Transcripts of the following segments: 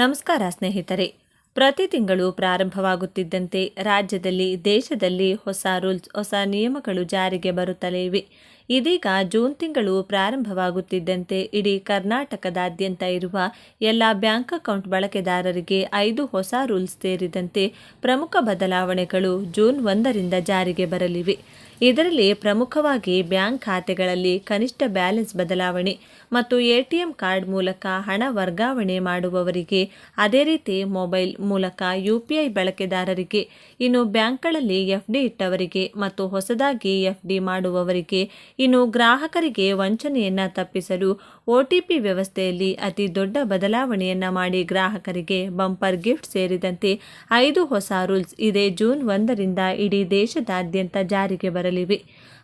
ನಮಸ್ಕಾರ ಸ್ನೇಹಿತರೆ. ಪ್ರತಿ ತಿಂಗಳು ಪ್ರಾರಂಭವಾಗುತ್ತಿದ್ದಂತೆ ರಾಜ್ಯದಲ್ಲಿ, ದೇಶದಲ್ಲಿ ಹೊಸ ರೂಲ್ಸ್, ಹೊಸ ನಿಯಮಗಳು ಜಾರಿಗೆ ಬರುತ್ತಲೇ ಇವೆ ಇದೀಗ ಜೂನ್ ತಿಂಗಳು ಪ್ರಾರಂಭವಾಗುತ್ತಿದ್ದಂತೆ ಇಡೀ ಕರ್ನಾಟಕದಾದ್ಯಂತ ಇರುವ ಎಲ್ಲ ಬ್ಯಾಂಕ್ ಅಕೌಂಟ್ ಬಳಕೆದಾರರಿಗೆ ಐದು ಹೊಸ ರೂಲ್ಸ್ ಸೇರಿದಂತೆ ಪ್ರಮುಖ ಬದಲಾವಣೆಗಳು ಜೂನ್ ಒಂದರಿಂದ ಜಾರಿಗೆ ಬರಲಿವೆ. ಇದರಲ್ಲಿ ಪ್ರಮುಖವಾಗಿ ಬ್ಯಾಂಕ್ ಖಾತೆಗಳಲ್ಲಿ ಕನಿಷ್ಠ ಬ್ಯಾಲೆನ್ಸ್ ಬದಲಾವಣೆ ಮತ್ತು ಎಟಿಎಂ ಕಾರ್ಡ್ ಮೂಲಕ ಹಣ ವರ್ಗಾವಣೆ ಮಾಡುವವರಿಗೆ ಅದೇ ರೀತಿ ಮೊಬೈಲ್ ಮೂಲಕ ಯುಪಿಐ ಬಳಕೆದಾರರಿಗೆ, ಇನ್ನು ಬ್ಯಾಂಕ್ಗಳಲ್ಲಿ ಎಫ್ಡಿ ಇಟ್ಟವರಿಗೆ ಮತ್ತು ಹೊಸದಾಗಿ ಎಫ್ಡಿ ಮಾಡುವವರಿಗೆ, ಇನ್ನು ಗ್ರಾಹಕರಿಗೆ ವಂಚನೆಯನ್ನ ತಪ್ಪಿಸಲು ಒಟಿಪಿ ವ್ಯವಸ್ಥೆಯಲ್ಲಿ ಅತಿ ದೊಡ್ಡ ಬದಲಾವಣೆಯನ್ನ ಮಾಡಿ ಗ್ರಾಹಕರಿಗೆ ಬಂಪರ್ ಗಿಫ್ಟ್ ಸೇರಿದಂತೆ ಐದು ಹೊಸ ರೂಲ್ಸ್ ಇದೇ ಜೂನ್ ಒಂದರಿಂದ ಇಡೀ ದೇಶದಾದ್ಯಂತ ಜಾರಿಗೆ ಬರಲಿವೆ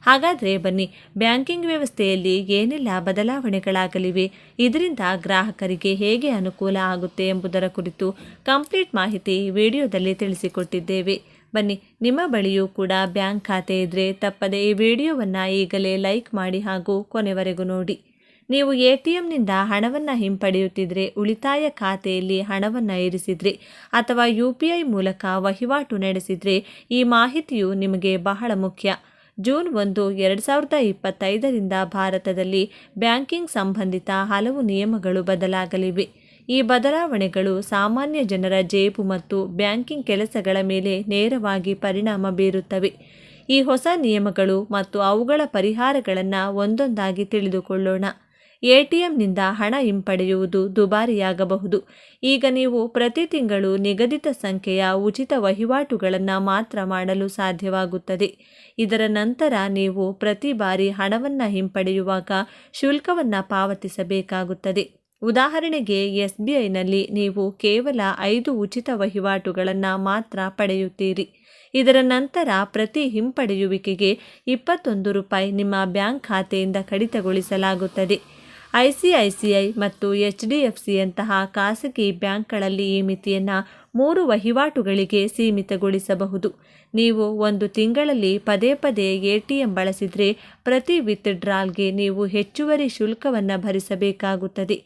ಹಾಗಾದರೆ ಬನ್ನಿ, ಬ್ಯಾಂಕಿಂಗ್ ವ್ಯವಸ್ಥೆಯಲ್ಲಿ ಏನೆಲ್ಲ ಬದಲಾವಣೆಗಳಾಗಲಿವೆ? ಇದರಿಂದ ಗ್ರಾಹಕರಿಗೆ ಹೇಗೆ ಅನುಕೂಲ ಆಗುತ್ತೆ ಎಂಬುದರ ಕುರಿತು ಕಂಪ್ಲೀಟ್ ಮಾಹಿತಿ ವಿಡಿಯೋದಲ್ಲಿ ತಿಳಿಸಿಕೊಟ್ಟಿದ್ದೇವೆ. ಬನ್ನಿ, ನಿಮ್ಮ ಬಳಿಯೂ ಕೂಡ ಬ್ಯಾಂಕ್ ಖಾತೆ ಇದ್ರೆ ತಪ್ಪದೆ ಈ ವಿಡಿಯೋವನ್ನು ಈಗಲೇ ಲೈಕ್ ಮಾಡಿ ಹಾಗೂ ಕೊನೆವರೆಗೂ ನೋಡಿ. ನೀವು ಎ ಟಿ ಎಮ್ನಿಂದ ಹಣವನ್ನು ಹಿಂಪಡೆಯುತ್ತಿದ್ರೆ, ಉಳಿತಾಯ ಖಾತೆಯಲ್ಲಿ ಹಣವನ್ನು ಇರಿಸಿದ್ರೆ ಅಥವಾ ಯು ಪಿ ಐ ಮೂಲಕ ವಹಿವಾಟು ನಡೆಸಿದರೆ ಈ ಮಾಹಿತಿಯು ನಿಮಗೆ ಬಹಳ ಮುಖ್ಯ. ಜೂನ್ ಒಂದು, ಎರಡು ಸಾವಿರದ ಇಪ್ಪತ್ತೈದರಿಂದ ಭಾರತದಲ್ಲಿ ಬ್ಯಾಂಕಿಂಗ್ ಸಂಬಂಧಿತ ಹಲವು ನಿಯಮಗಳು ಬದಲಾಗಲಿವೆ. ಈ ಬದಲಾವಣೆಗಳು ಸಾಮಾನ್ಯ ಜನರ ಜೇಬು ಮತ್ತು ಬ್ಯಾಂಕಿಂಗ್ ಕೆಲಸಗಳ ಮೇಲೆ ನೇರವಾಗಿ ಪರಿಣಾಮ ಬೀರುತ್ತವೆ. ಈ ಹೊಸ ನಿಯಮಗಳು ಮತ್ತು ಅವುಗಳ ಪರಿಹಾರಗಳನ್ನು ಒಂದೊಂದಾಗಿ ತಿಳಿದುಕೊಳ್ಳೋಣ. ಎಟಿಎಂನಿಂದ ಹಣ ಹಿಂಪಡೆಯುವುದು ದುಬಾರಿಯಾಗಬಹುದು. ಈಗ ನೀವು ಪ್ರತಿ ತಿಂಗಳು ನಿಗದಿತ ಸಂಖ್ಯೆಯ ಉಚಿತ ವಹಿವಾಟುಗಳನ್ನು ಮಾತ್ರ ಮಾಡಲು ಸಾಧ್ಯವಾಗುತ್ತದೆ. ಇದರ ನಂತರ ನೀವು ಪ್ರತಿ ಬಾರಿ ಹಣವನ್ನು ಹಿಂಪಡೆಯುವಾಗ ಶುಲ್ಕವನ್ನು ಪಾವತಿಸಬೇಕಾಗುತ್ತದೆ. ಉದಾಹರಣೆಗೆ ಎಸ್ ಬಿ ಐನಲ್ಲಿ ನೀವು ಕೇವಲ ಐದು ಉಚಿತ ವಹಿವಾಟುಗಳನ್ನು ಮಾತ್ರ ಪಡೆಯುತ್ತೀರಿ. ಇದರ ನಂತರ ಪ್ರತಿ ಹಿಂಪಡೆಯುವಿಕೆಗೆ ಇಪ್ಪತ್ತೊಂದು ರೂಪಾಯಿ ನಿಮ್ಮ ಬ್ಯಾಂಕ್ ಖಾತೆಯಿಂದ ಕಡಿತಗೊಳಿಸಲಾಗುತ್ತದೆ. ಐಸಿಐಸಿಐ ಮತ್ತು ಎಚ್ ಡಿ ಎಫ್ ಸಿಯಂತಹ ಖಾಸಗಿ ಬ್ಯಾಂಕ್ಗಳಲ್ಲಿ ಈ ಮಿತಿಯನ್ನು ಮೂರು ವಹಿವಾಟುಗಳಿಗೆ ಸೀಮಿತಗೊಳಿಸಬಹುದು. ನೀವು ಒಂದು ತಿಂಗಳಲ್ಲಿ ಪದೇ ಪದೇ ಎ ಟಿ ಎಂ ಬಳಸಿದರೆ ಪ್ರತಿ ವಿತ್ಡ್ರಾಲ್ಗೆ ನೀವು ಹೆಚ್ಚುವರಿ ಶುಲ್ಕವನ್ನು ಭರಿಸಬೇಕಾಗುತ್ತದೆ.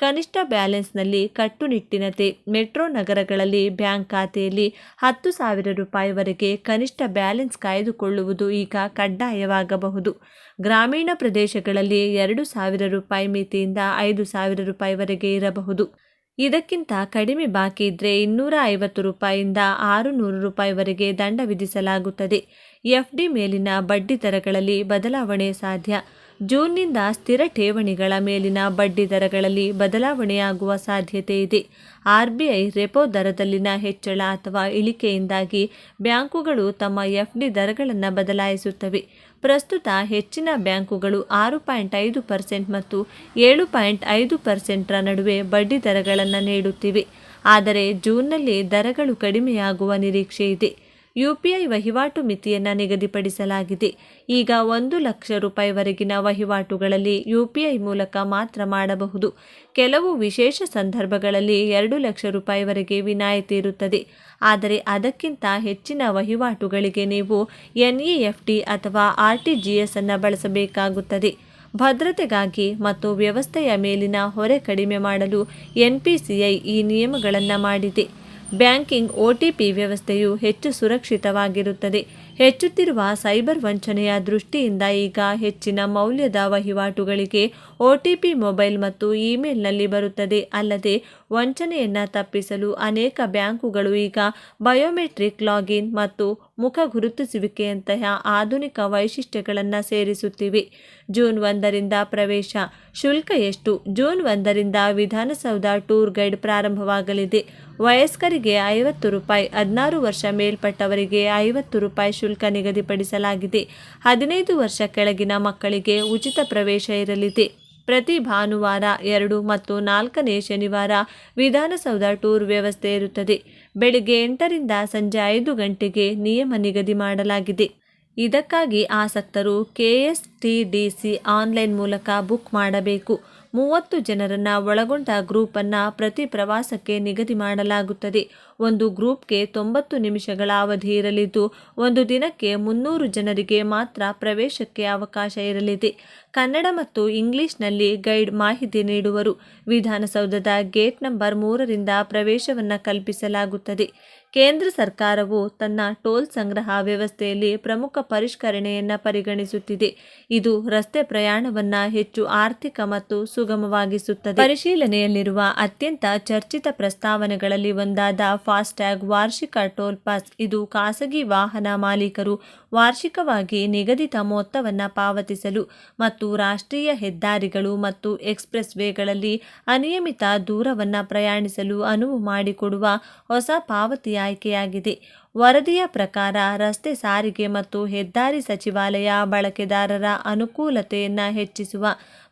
ಕನಿಷ್ಠ ಬ್ಯಾಲೆನ್ಸ್ನಲ್ಲಿ ಕಟ್ಟುನಿಟ್ಟಿನತೆ ಮೆಟ್ರೋ ನಗರಗಳಲ್ಲಿ ಬ್ಯಾಂಕ್ ಖಾತೆಯಲ್ಲಿ ಹತ್ತು ಸಾವಿರ ರೂಪಾಯಿವರೆಗೆ ಕನಿಷ್ಠ ಬ್ಯಾಲೆನ್ಸ್ ಕಾಯ್ದುಕೊಳ್ಳುವುದು ಈಗ ಕಡ್ಡಾಯವಾಗಬಹುದು. ಗ್ರಾಮೀಣ ಪ್ರದೇಶಗಳಲ್ಲಿ ಎರಡು ಸಾವಿರ ರೂಪಾಯಿ ಮಿತಿಯಿಂದ ಐದು ಸಾವಿರ ರೂಪಾಯಿವರೆಗೆ ಇರಬಹುದು. ಇದಕ್ಕಿಂತ ಕಡಿಮೆ ಬಾಕಿ ಇದ್ದರೆ ಇನ್ನೂರ ಐವತ್ತು ರೂಪಾಯಿಯಿಂದ ಆರು ನೂರು ರೂಪಾಯಿವರೆಗೆ ದಂಡ ವಿಧಿಸಲಾಗುತ್ತದೆ. ಎಫ್ಡಿ ಮೇಲಿನ ಬಡ್ಡಿ ದರಗಳಲ್ಲಿ ಬದಲಾವಣೆ ಸಾಧ್ಯ. ಜೂನ್ನಿಂದ ಸ್ಥಿರ ಠೇವಣಿಗಳ ಮೇಲಿನ ಬಡ್ಡಿ ದರಗಳಲ್ಲಿ ಬದಲಾವಣೆಯಾಗುವ ಸಾಧ್ಯತೆ ಇದೆ. ಆರ್ಬಿಐ ರೆಪೋ ದರದಲ್ಲಿನ ಹೆಚ್ಚಳ ಅಥವಾ ಇಳಿಕೆಯಿಂದಾಗಿ ಬ್ಯಾಂಕುಗಳು ತಮ್ಮ ಎಫ್ಡಿ ದರಗಳನ್ನು ಬದಲಾಯಿಸುತ್ತವೆ. ಪ್ರಸ್ತುತ ಹೆಚ್ಚಿನ ಬ್ಯಾಂಕುಗಳು ಆರು ಪಾಯಿಂಟ್ ಐದು ಪರ್ಸೆಂಟ್ ಮತ್ತು ಏಳು ಪಾಯಿಂಟ್ ಐದು ಪರ್ಸೆಂಟ್ರ ನಡುವೆ ಬಡ್ಡಿ ದರಗಳನ್ನು ನೀಡುತ್ತಿವೆ. ಆದರೆ ಜೂನ್ನಲ್ಲಿ ದರಗಳು ಕಡಿಮೆಯಾಗುವ ನಿರೀಕ್ಷೆ ಇದೆ. ಯು ಪಿ ಐ ವಹಿವಾಟು ಮಿತಿಯನ್ನು ನಿಗದಿಪಡಿಸಲಾಗಿದೆ. ಈಗ ಒಂದು ಲಕ್ಷ ರೂಪಾಯಿವರೆಗಿನ ವಹಿವಾಟುಗಳಲ್ಲಿ ಯುಪಿಐ ಮೂಲಕ ಮಾತ್ರ ಮಾಡಬಹುದು. ಕೆಲವು ವಿಶೇಷ ಸಂದರ್ಭಗಳಲ್ಲಿ ಎರಡು ಲಕ್ಷ ರೂಪಾಯಿವರೆಗೆ ವಿನಾಯಿತಿ ಇರುತ್ತದೆ. ಆದರೆ ಅದಕ್ಕಿಂತ ಹೆಚ್ಚಿನ ವಹಿವಾಟುಗಳಿಗೆ ನೀವು ಎನ್ಇಎಫ್ಟಿ ಅಥವಾ ಆರ್ ಟಿ ಜಿ ಎಸ್ ಅನ್ನು ಬಳಸಬೇಕಾಗುತ್ತದೆ. ಭದ್ರತೆಗಾಗಿ ಮತ್ತು ವ್ಯವಸ್ಥೆಯ ಮೇಲಿನ ಹೊರೆ ಕಡಿಮೆ ಮಾಡಲು ಎನ್ಪಿಸಿಐ ಈ ನಿಯಮಗಳನ್ನು ಮಾಡಿದೆ. ಬ್ಯಾಂಕಿಂಗ್ ಒ ಟಿ ಪಿ ವ್ಯವಸ್ಥೆಯು ಹೆಚ್ಚು ಸುರಕ್ಷಿತವಾಗಿರುತ್ತದೆ. ಹೆಚ್ಚುತ್ತಿರುವ ಸೈಬರ್ ವಂಚನೆಯ ದೃಷ್ಟಿಯಿಂದ ಈಗ ಹೆಚ್ಚಿನ ಮೌಲ್ಯದ ವಹಿವಾಟುಗಳಿಗೆ ಒ ಟಿ ಪಿ ಮೊಬೈಲ್ ಮತ್ತು ಇಮೇಲ್ನಲ್ಲಿ ಬರುತ್ತದೆ. ಅಲ್ಲದೆ ವಂಚನೆಯನ್ನು ತಪ್ಪಿಸಲು ಅನೇಕ ಬ್ಯಾಂಕುಗಳು ಈಗ ಬಯೋಮೆಟ್ರಿಕ್ ಲಾಗಿನ್ ಮತ್ತು ಮುಖ ಗುರುತಿಸುವಿಕೆಯಂತಹ ಆಧುನಿಕ ವೈಶಿಷ್ಟ್ಯಗಳನ್ನು ಸೇರಿಸುತ್ತಿವೆ. ಜೂನ್ ಒಂದರಿಂದ ಪ್ರವೇಶ ಶುಲ್ಕ ಎಷ್ಟು? ಜೂನ್ ಒಂದರಿಂದ ವಿಧಾನಸೌಧ ಟೂರ್ ಗೈಡ್ ಪ್ರಾರಂಭವಾಗಲಿದೆ. ವಯಸ್ಕರಿಗೆ ಐವತ್ತು ರೂಪಾಯಿ, ಹದಿನಾರು ವರ್ಷ ಮೇಲ್ಪಟ್ಟವರಿಗೆ ಐವತ್ತು ರೂಪಾಯಿ ಶುಲ್ಕ ನಿಗದಿಪಡಿಸಲಾಗಿದೆ. ಹದಿನೈದು ವರ್ಷ ಕೆಳಗಿನ ಮಕ್ಕಳಿಗೆ ಉಚಿತ ಪ್ರವೇಶ ಇರಲಿದೆ. ಪ್ರತಿ ಭಾನುವಾರ ಎರಡು ಮತ್ತು ನಾಲ್ಕನೇ ಶನಿವಾರ ವಿಧಾನಸೌಧ ಟೂರ್ ವ್ಯವಸ್ಥೆ ಇರುತ್ತದೆ. ಬೆಳಿಗ್ಗೆ ಎಂಟರಿಂದ ಸಂಜೆ ಐದು ಗಂಟೆಗೆ ನಿಯಮ ನಿಗದಿ ಮಾಡಲಾಗಿದೆ. ಇದಕ್ಕಾಗಿ ಆಸಕ್ತರು ಕೆಎಸ್ಟಿಡಿಸಿ ಆನ್ಲೈನ್ ಮೂಲಕ ಬುಕ್ ಮಾಡಬೇಕು. ಮೂವತ್ತು ಜನರನ್ನ ಒಳಗೊಂಡ ಗ್ರೂಪ್ ಅನ್ನ ಪ್ರತಿ ಪ್ರವಾಸಕ್ಕೆ ನಿಗದಿ ಮಾಡಲಾಗುತ್ತದೆ. ಒಂದು ಗ್ರೂಪ್ಗೆ ತೊಂಬತ್ತು ನಿಮಿಷಗಳ ಅವಧಿ ಇರಲಿದ್ದು, ಒಂದು ದಿನಕ್ಕೆ ಮುನ್ನೂರು ಜನರಿಗೆ ಮಾತ್ರ ಪ್ರವೇಶಕ್ಕೆ ಅವಕಾಶ ಇರಲಿದೆ. ಕನ್ನಡ ಮತ್ತು ಇಂಗ್ಲಿಷ್ನಲ್ಲಿ ಗೈಡ್ ಮಾಹಿತಿ ನೀಡುವರು. ವಿಧಾನಸೌಧದ ಗೇಟ್ ನಂಬರ್ ಮೂರರಿಂದ ಪ್ರವೇಶವನ್ನು ಕಲ್ಪಿಸಲಾಗುತ್ತದೆ. ಕೇಂದ್ರ ಸರ್ಕಾರವು ತನ್ನ ಟೋಲ್ ಸಂಗ್ರಹ ವ್ಯವಸ್ಥೆಯಲ್ಲಿ ಪ್ರಮುಖ ಪರಿಷ್ಕರಣೆಯನ್ನು ಪರಿಗಣಿಸುತ್ತಿದೆ. ಇದು ರಸ್ತೆ ಪ್ರಯಾಣವನ್ನು ಹೆಚ್ಚು ಆರ್ಥಿಕ ಮತ್ತು ಸುಗಮವಾಗಿಸುತ್ತದೆ. ಪರಿಶೀಲನೆಯಲ್ಲಿರುವ ಅತ್ಯಂತ ಚರ್ಚಿತ ಪ್ರಸ್ತಾವನೆಗಳಲ್ಲಿ ಒಂದಾದ ಫಾಸ್ಟ್ಯಾಗ್ ವಾರ್ಷಿಕ ಟೋಲ್ ಪಾಸ್. ಇದು ಖಾಸಗಿ ವಾಹನ ಮಾಲೀಕರು ವಾರ್ಷಿಕವಾಗಿ ನಿಗದಿತ ಮೊತ್ತವನ್ನು ಪಾವತಿಸಲು ಮತ್ತು ರಾಷ್ಟ್ರೀಯ ಹೆದ್ದಾರಿಗಳು ಮತ್ತು ಎಕ್ಸ್ಪ್ರೆಸ್ ವೇಗಳಲ್ಲಿ ಅನಿಯಮಿತ ದೂರವನ್ನು ಪ್ರಯಾಣಿಸಲು ಅನುವು ಮಾಡಿಕೊಡುವ ಹೊಸ ಪಾವತಿ ಆಯ್ಕೆಯಾಗಿದೆ. ವರದಿಯ ಪ್ರಕಾರ ರಸ್ತೆ ಸಾರಿಗೆ ಮತ್ತು ಹೆದ್ದಾರಿ ಸಚಿವಾಲಯ ಬಳಕೆದಾರರ ಅನುಕೂಲತೆಯನ್ನು ಹೆಚ್ಚಿಸುವ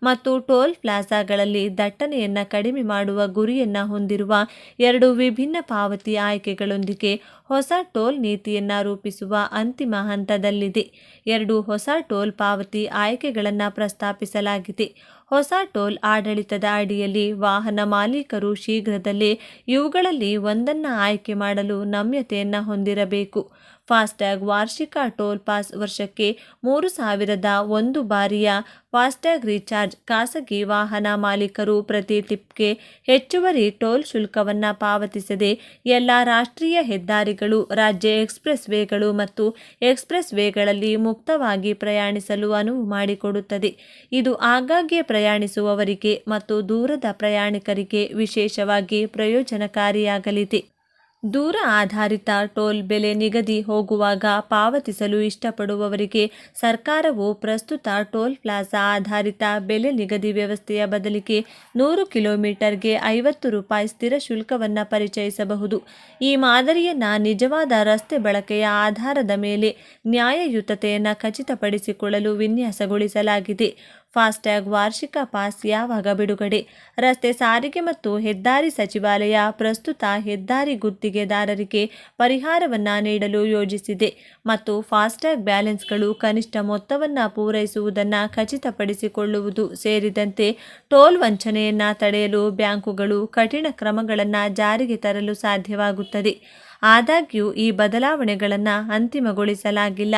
ಮತ್ತು ಟೋಲ್ ಪ್ಲಾಜಾಗಳಲ್ಲಿ ದಟ್ಟಣೆಯನ್ನು ಕಡಿಮೆ ಮಾಡುವ ಗುರಿಯನ್ನು ಹೊಂದಿರುವ ಎರಡು ವಿಭಿನ್ನ ಪಾವತಿ ಆಯ್ಕೆಗಳೊಂದಿಗೆ ಹೊಸ ಟೋಲ್ ನೀತಿಯನ್ನು ರೂಪಿಸುವ ಅಂತಿಮ ಹಂತದಲ್ಲಿದೆ. ಎರಡು ಹೊಸ ಟೋಲ್ ಪಾವತಿ ಆಯ್ಕೆಗಳನ್ನು ಪ್ರಸ್ತಾಪಿಸಲಾಗಿದೆ. ಹೊಸ ಟೋಲ್ ಆಡಳಿತದ ಅಡಿಯಲ್ಲಿ ವಾಹನ ಮಾಲೀಕರು ಶೀಘ್ರದಲ್ಲೇ ಇವುಗಳಲ್ಲಿ ಒಂದನ್ನು ಆಯ್ಕೆ ಮಾಡಲು ನಮ್ಯತೆಯನ್ನು ಹೊಂದಿರಬೇಕು. ಫಾಸ್ಟ್ಯಾಗ್ ವಾರ್ಷಿಕ ಟೋಲ್ ಪಾಸ್ ವರ್ಷಕ್ಕೆ ಮೂರು ಸಾವಿರದ ಒಂದು ಬಾರಿಯ ಫಾಸ್ಟ್ಯಾಗ್ ರೀಚಾರ್ಜ್ ಖಾಸಗಿ ವಾಹನ ಮಾಲೀಕರು ಪ್ರತಿ ಟಿಪ್ಗೆ ಹೆಚ್ಚುವರಿ ಟೋಲ್ ಶುಲ್ಕವನ್ನು ಪಾವತಿಸದೆ ಎಲ್ಲ ರಾಷ್ಟ್ರೀಯ ಹೆದ್ದಾರಿಗಳು, ರಾಜ್ಯ ಎಕ್ಸ್ಪ್ರೆಸ್ ವೇಗಳು ಮತ್ತು ಎಕ್ಸ್ಪ್ರೆಸ್ ವೇಗಳಲ್ಲಿ ಮುಕ್ತವಾಗಿ ಪ್ರಯಾಣಿಸಲು ಅನುವು ಮಾಡಿಕೊಡುತ್ತದೆ. ಇದು ಆಗಾಗ್ಗೆ ಪ್ರಯಾಣಿಸುವವರಿಗೆ ಮತ್ತು ದೂರದ ಪ್ರಯಾಣಿಕರಿಗೆ ವಿಶೇಷವಾಗಿ ಪ್ರಯೋಜನಕಾರಿಯಾಗಲಿದೆ. ದೂರ ಆಧಾರಿತ ಟೋಲ್ ಬೆಲೆ ನಿಗದಿ ಹೋಗುವಾಗ ಪಾವತಿಸಲು ಇಷ್ಟಪಡುವವರಿಗೆ ಸರ್ಕಾರವು ಪ್ರಸ್ತುತ ಟೋಲ್ ಪ್ಲಾಜಾ ಆಧಾರಿತ ಬೆಲೆ ನಿಗದಿ ವ್ಯವಸ್ಥೆಯ ಬದಲಿಗೆ ನೂರು ಕಿಲೋಮೀಟರ್ಗೆ ಐವತ್ತು ರೂಪಾಯಿ ಸ್ಥಿರ ಶುಲ್ಕವನ್ನು ಪರಿಚಯಿಸಬಹುದು. ಈ ಮಾದರಿಯನ್ನು ನಿಜವಾದ ರಸ್ತೆ ಬಳಕೆಯ ಆಧಾರದ ಮೇಲೆ ನ್ಯಾಯಯುತತೆಯನ್ನು ಖಚಿತಪಡಿಸಿಕೊಳ್ಳಲು ವಿನ್ಯಾಸಗೊಳಿಸಲಾಗಿದೆ. ಫಾಸ್ಟ್ಯಾಗ್ ವಾರ್ಷಿಕ ಪಾಸ್ ಯಾವಾಗ ಬಿಡುಗಡೆ? ರಸ್ತೆ ಸಾರಿಗೆ ಮತ್ತು ಹೆದ್ದಾರಿ ಸಚಿವಾಲಯ ಪ್ರಸ್ತುತ ಹೆದ್ದಾರಿ ಗುತ್ತಿಗೆದಾರರಿಗೆ ಪರಿಹಾರವನ್ನು ನೀಡಲು ಯೋಜಿಸಿದೆ ಮತ್ತು ಫಾಸ್ಟ್ಯಾಗ್ ಬ್ಯಾಲೆನ್ಸ್ಗಳು ಕನಿಷ್ಠ ಮೊತ್ತವನ್ನು ಪೂರೈಸುವುದನ್ನು ಖಚಿತಪಡಿಸಿಕೊಳ್ಳುವುದು ಸೇರಿದಂತೆ ಟೋಲ್ ವಂಚನೆಯನ್ನು ತಡೆಯಲು ಬ್ಯಾಂಕುಗಳು ಕಠಿಣ ಕ್ರಮಗಳನ್ನು ಜಾರಿಗೆ ತರಲು ಸಾಧ್ಯವಾಗುತ್ತದೆ. ಆದಾಗ್ಯೂ ಈ ಬದಲಾವಣೆಗಳನ್ನು ಅಂತಿಮಗೊಳಿಸಲಾಗಿಲ್ಲ.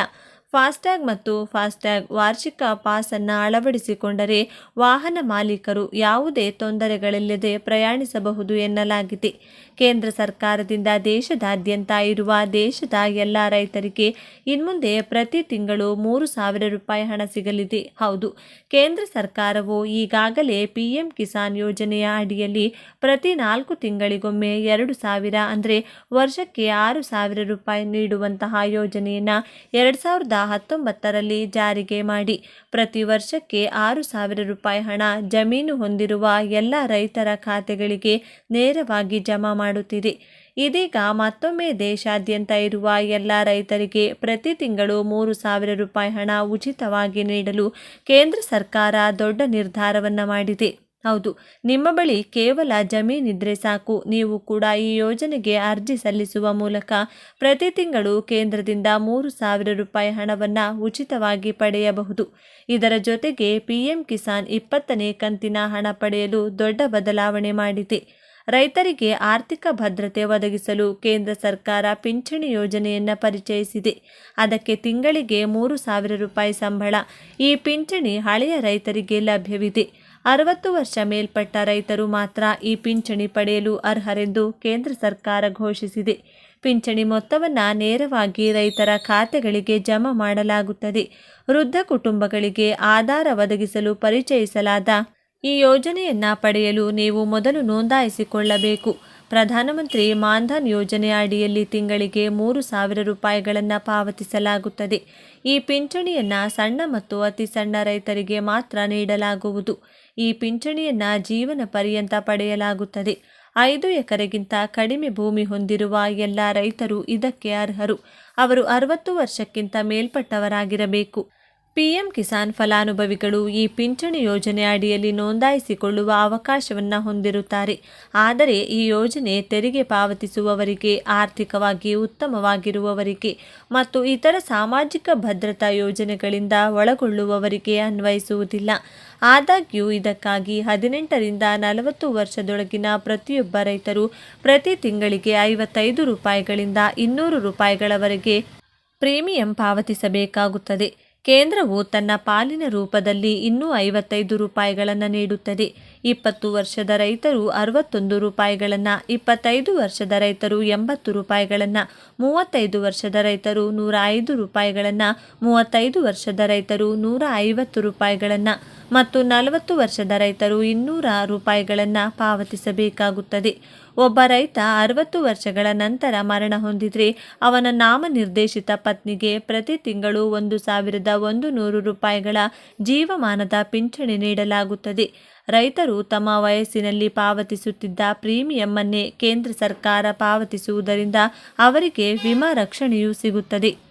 ಫಾಸ್ಟ್ಯಾಗ್ ಮತ್ತು ಫಾಸ್ಟ್ಯಾಗ್ ವಾರ್ಷಿಕ ಪಾಸನ್ನು ಅಳವಡಿಸಿಕೊಂಡರೆ ವಾಹನ ಮಾಲೀಕರು ಯಾವುದೇ ತೊಂದರೆಗಳಿಲ್ಲದೆ ಪ್ರಯಾಣಿಸಬಹುದು ಎನ್ನಲಾಗಿದೆ. ಕೇಂದ್ರ ಸರ್ಕಾರದಿಂದ ದೇಶದಾದ್ಯಂತ ಇರುವ ದೇಶದ ಎಲ್ಲ ರೈತರಿಗೆ ಇನ್ಮುಂದೆ ಪ್ರತಿ ತಿಂಗಳು ಮೂರು ಸಾವಿರ ರೂಪಾಯಿ ಹಣ ಸಿಗಲಿದೆ. ಹೌದು, ಕೇಂದ್ರ ಸರ್ಕಾರವು ಈಗಾಗಲೇ ಪಿಎಂ ಕಿಸಾನ್ ಯೋಜನೆಯ ಅಡಿಯಲ್ಲಿ ಪ್ರತಿ ನಾಲ್ಕು ತಿಂಗಳಿಗೊಮ್ಮೆ ಎರಡು ಸಾವಿರ ಅಂದರೆ ವರ್ಷಕ್ಕೆ ಆರು ಸಾವಿರ ರೂಪಾಯಿ ನೀಡುವಂತಹ ಯೋಜನೆಯನ್ನು ಎರಡು ಸಾವಿರದ ಹತ್ತೊಂಬತ್ತರಲ್ಲಿ ಜಾರಿಗೆ ಮಾಡಿ. ಪ್ರತಿ ವರ್ಷಕ್ಕೆ ಆರು ಸಾವಿರ ರೂಪಾಯಿ ಹಣ ಜಮೀನು ಹೊಂದಿರುವ ಎಲ್ಲ ರೈತರ ಖಾತೆಗಳಿಗೆ ನೇರವಾಗಿ ಜಮಾ ಮಾಡುತ್ತಿದೆ. ಇದೀಗ ಮತ್ತೊಮ್ಮೆ ದೇಶಾದ್ಯಂತ ಇರುವ ಎಲ್ಲ ರೈತರಿಗೆ ಪ್ರತಿ ತಿಂಗಳು ಮೂರು ಸಾವಿರ ರೂಪಾಯಿ ಹಣ ಉಚಿತವಾಗಿ ನೀಡಲು ಕೇಂದ್ರ ಸರ್ಕಾರ ದೊಡ್ಡ ನಿರ್ಧಾರವನ್ನು ಮಾಡಿದೆ. ಹೌದು, ನಿಮ್ಮ ಬಳಿ ಕೇವಲ ಜಮೀನಿದ್ರೆ ಸಾಕು. ನೀವು ಕೂಡ ಈ ಯೋಜನೆಗೆ ಅರ್ಜಿ ಸಲ್ಲಿಸುವ ಮೂಲಕ ಪ್ರತಿ ತಿಂಗಳು ಕೇಂದ್ರದಿಂದ ಮೂರು ಸಾವಿರ ರೂಪಾಯಿ ಹಣವನ್ನು ಉಚಿತವಾಗಿ ಪಡೆಯಬಹುದು. ಇದರ ಜೊತೆಗೆ ಪಿಎಂ ಕಿಸಾನ್ ಇಪ್ಪತ್ತನೇ ಕಂತಿನ ಹಣ ಪಡೆಯಲು ದೊಡ್ಡ ಬದಲಾವಣೆ ಮಾಡಿದೆ. ರೈತರಿಗೆ ಆರ್ಥಿಕ ಭದ್ರತೆ ಒದಗಿಸಲು ಕೇಂದ್ರ ಸರ್ಕಾರ ಪಿಂಚಣಿ ಯೋಜನೆಯನ್ನು ಪರಿಚಯಿಸಿದೆ. ಅದಕ್ಕೆ ತಿಂಗಳಿಗೆ ಮೂರು ಸಾವಿರ ರೂಪಾಯಿ ಸಂಬಳ ಈ ಪಿಂಚಣಿ ಹಳೆಯ ರೈತರಿಗೆ ಲಭ್ಯವಿದೆ. ಅರವತ್ತು ವರ್ಷ ಮೇಲ್ಪಟ್ಟ ರೈತರು ಮಾತ್ರ ಈ ಪಿಂಚಣಿ ಪಡೆಯಲು ಅರ್ಹರೆಂದು ಕೇಂದ್ರ ಸರ್ಕಾರ ಘೋಷಿಸಿದೆ. ಪಿಂಚಣಿ ಮೊತ್ತವನ್ನು ನೇರವಾಗಿ ರೈತರ ಖಾತೆಗಳಿಗೆ ಜಮಾ ಮಾಡಲಾಗುತ್ತದೆ. ವೃದ್ಧ ಕುಟುಂಬಗಳಿಗೆ ಆಧಾರ ಒದಗಿಸಲು ಪರಿಚಯಿಸಲಾದ ಈ ಯೋಜನೆಯನ್ನ ಪಡೆಯಲು ನೀವು ಮೊದಲು ನೋಂದಾಯಿಸಿಕೊಳ್ಳಬೇಕು. ಪ್ರಧಾನಮಂತ್ರಿ ಮಾನ್ಧನ್ ಯೋಜನೆ ಅಡಿಯಲ್ಲಿ ತಿಂಗಳಿಗೆ ಮೂರು ಸಾವಿರ ರೂಪಾಯಿಗಳನ್ನು ಪಾವತಿಸಲಾಗುತ್ತದೆ. ಈ ಪಿಂಚಣಿಯನ್ನು ಸಣ್ಣ ಮತ್ತು ಅತಿ ಸಣ್ಣ ರೈತರಿಗೆ ಮಾತ್ರ ನೀಡಲಾಗುವುದು. ಈ ಪಿಂಚಣಿಯನ್ನು ಜೀವನ ಪರ್ಯಂತ ಪಡೆಯಲಾಗುತ್ತದೆ. ಐದು ಎಕರೆಗಿಂತ ಕಡಿಮೆ ಭೂಮಿ ಹೊಂದಿರುವ ಎಲ್ಲ ರೈತರು ಇದಕ್ಕೆ ಅರ್ಹರು. ಅವರು ಅರವತ್ತು ವರ್ಷಕ್ಕಿಂತ ಮೇಲ್ಪಟ್ಟವರಾಗಿರಬೇಕು. ಪಿಎಂ ಕಿಸಾನ್ ಫಲಾನುಭವಿಗಳು ಈ ಪಿಂಚಣಿ ಯೋಜನೆ ಅಡಿಯಲ್ಲಿ ನೋಂದಾಯಿಸಿಕೊಳ್ಳುವ ಅವಕಾಶವನ್ನು ಹೊಂದಿರುತ್ತಾರೆ. ಆದರೆ ಈ ಯೋಜನೆ ತೆರಿಗೆ ಪಾವತಿಸುವವರಿಗೆ, ಆರ್ಥಿಕವಾಗಿ ಉತ್ತಮವಾಗಿರುವವರಿಗೆ ಮತ್ತು ಇತರ ಸಾಮಾಜಿಕ ಭದ್ರತಾ ಯೋಜನೆಗಳಿಂದ ಒಳಗೊಳ್ಳುವವರಿಗೆ ಅನ್ವಯಿಸುವುದಿಲ್ಲ. ಆದಾಗ್ಯೂ ಇದಕ್ಕಾಗಿ ಹದಿನೆಂಟರಿಂದ ನಲವತ್ತು ವರ್ಷದೊಳಗಿನ ಪ್ರತಿಯೊಬ್ಬ ರೈತರು ಪ್ರತಿ ತಿಂಗಳಿಗೆ ಐವತ್ತೈದು ರೂಪಾಯಿಗಳಿಂದ ಇನ್ನೂರು ರೂಪಾಯಿಗಳವರೆಗೆ ಪ್ರೀಮಿಯಂ ಪಾವತಿಸಬೇಕಾಗುತ್ತದೆ. ಕೇಂದ್ರವು ತನ್ನ ಪಾಲಿನ ರೂಪದಲ್ಲಿ ಇನ್ನೂ ಐವತ್ತೈದು ರೂಪಾಯಿಗಳನ್ನು ನೀಡುತ್ತದೆ. ಇಪ್ಪತ್ತು ವರ್ಷದ ರೈತರು ಅರವತ್ತೊಂದು ರೂಪಾಯಿಗಳನ್ನು, ಇಪ್ಪತ್ತೈದು ವರ್ಷದ ರೈತರು ಎಂಬತ್ತು ರೂಪಾಯಿಗಳನ್ನು, ಮೂವತ್ತೈದು ವರ್ಷದ ರೈತರು ನೂರ ಐದು ರೂಪಾಯಿಗಳನ್ನು, ಮೂವತ್ತೈದು ವರ್ಷದ ರೈತರು ನೂರ ಐವತ್ತು ರೂಪಾಯಿಗಳನ್ನು ಮತ್ತು ನಲವತ್ತು ವರ್ಷದ ರೈತರು ಇನ್ನೂರ ರೂಪಾಯಿಗಳನ್ನು ಪಾವತಿಸಬೇಕಾಗುತ್ತದೆ. ಒಬ್ಬ ರೈತ ಅರವತ್ತು ವರ್ಷಗಳ ನಂತರ ಮರಣ ಹೊಂದಿದ್ರೆ ಅವನ ನಾಮನಿರ್ದೇಶಿತ ಪತ್ನಿಗೆ ಪ್ರತಿ ತಿಂಗಳು ಒಂದು ಸಾವಿರದ ಒಂದು ನೂರು ರೂಪಾಯಿಗಳ ಜೀವಮಾನದ ಪಿಂಚಣಿ ನೀಡಲಾಗುತ್ತದೆ. ರೈತರು ತಮ್ಮ ವಯಸ್ಸಿನಲ್ಲಿ ಪಾವತಿಸುತ್ತಿದ್ದ ಪ್ರೀಮಿಯಮ್ಮನ್ನೇ ಕೇಂದ್ರ ಸರ್ಕಾರ ಪಾವತಿಸುವುದರಿಂದ ಅವರಿಗೆ ವಿಮಾ ರಕ್ಷಣೆಯೂ ಸಿಗುತ್ತದೆ.